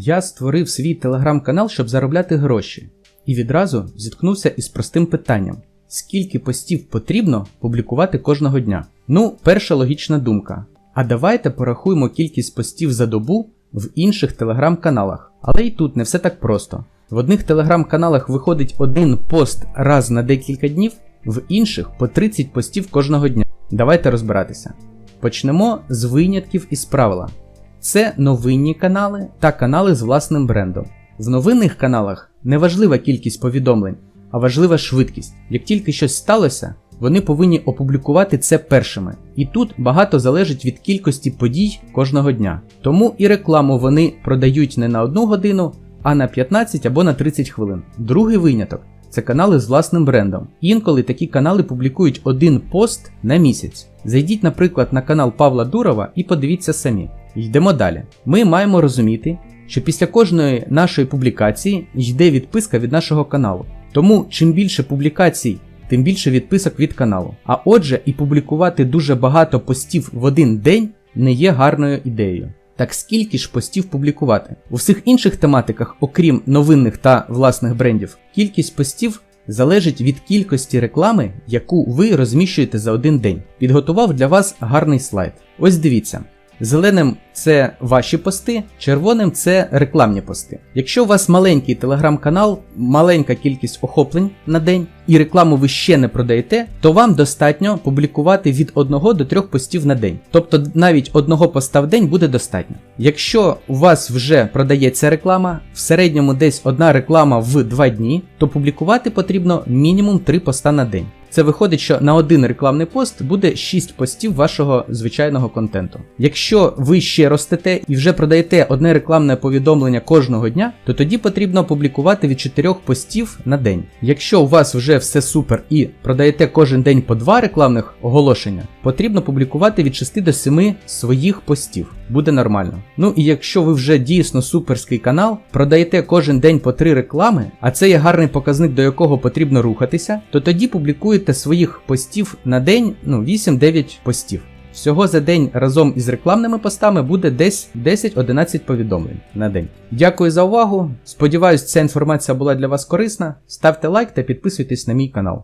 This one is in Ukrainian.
Я створив свій телеграм-канал, щоб заробляти гроші, і відразу зіткнувся із простим питанням: скільки постів потрібно публікувати кожного дня? Ну, перша логічна думка. А давайте порахуємо кількість постів за добу в інших телеграм-каналах. Але і тут не все так просто. В одних телеграм-каналах виходить один пост раз на декілька днів, в інших по 30 постів кожного дня. Давайте розбиратися. Почнемо з винятків із правила. Це новинні канали та канали з власним брендом. В новинних каналах не важлива кількість повідомлень, а важлива швидкість. Як тільки щось сталося, вони повинні опублікувати це першими. І тут багато залежить від кількості подій кожного дня. Тому і рекламу вони продають не на одну годину, а на 15 або на 30 хвилин. Другий виняток це канали з власним брендом. Інколи такі канали публікують один пост на місяць. Зайдіть, наприклад, на канал Павла Дурова і подивіться самі. Йдемо далі. Ми маємо розуміти, що після кожної нашої публікації йде відписка від нашого каналу. Тому чим більше публікацій, тим більше відписок від каналу. А отже, і публікувати дуже багато постів в один день не є гарною ідеєю. Так скільки ж постів публікувати? У всіх інших тематиках, окрім новинних та власних брендів, кількість постів залежить від кількості реклами, яку ви розміщуєте за один день. Підготував для вас гарний слайд. Ось дивіться. Зеленим це ваші пости, червоним це рекламні пости. Якщо у вас маленький телеграм-канал, маленька кількість охоплень на день і рекламу ви ще не продаєте, то вам достатньо публікувати від 1 до 3 постів на день. Тобто навіть одного поста в день буде достатньо. Якщо у вас вже продається реклама, в середньому десь одна реклама в 2 дні, то публікувати потрібно мінімум 3 поста на день. Це виходить, що на один рекламний пост буде 6 постів вашого звичайного контенту. Якщо ви ще ростете і вже продаєте одне рекламне повідомлення кожного дня, то тоді потрібно публікувати від 4 постів на день. Якщо у вас вже все супер і продаєте кожен день по 2 рекламних оголошення, потрібно публікувати від 6 до 7 своїх постів. Буде нормально. Ну і якщо ви вже дійсно суперський канал, продаєте кожен день по 3 реклами, а це є гарний показник, до якого потрібно рухатися, то тоді публікуєте своїх постів на день ну 8-9 постів. Всього за день разом із рекламними постами буде десь 10-11 повідомлень на день. Дякую за увагу. Сподіваюсь, ця інформація була для вас корисна. Ставте лайк та підписуйтесь на мій канал.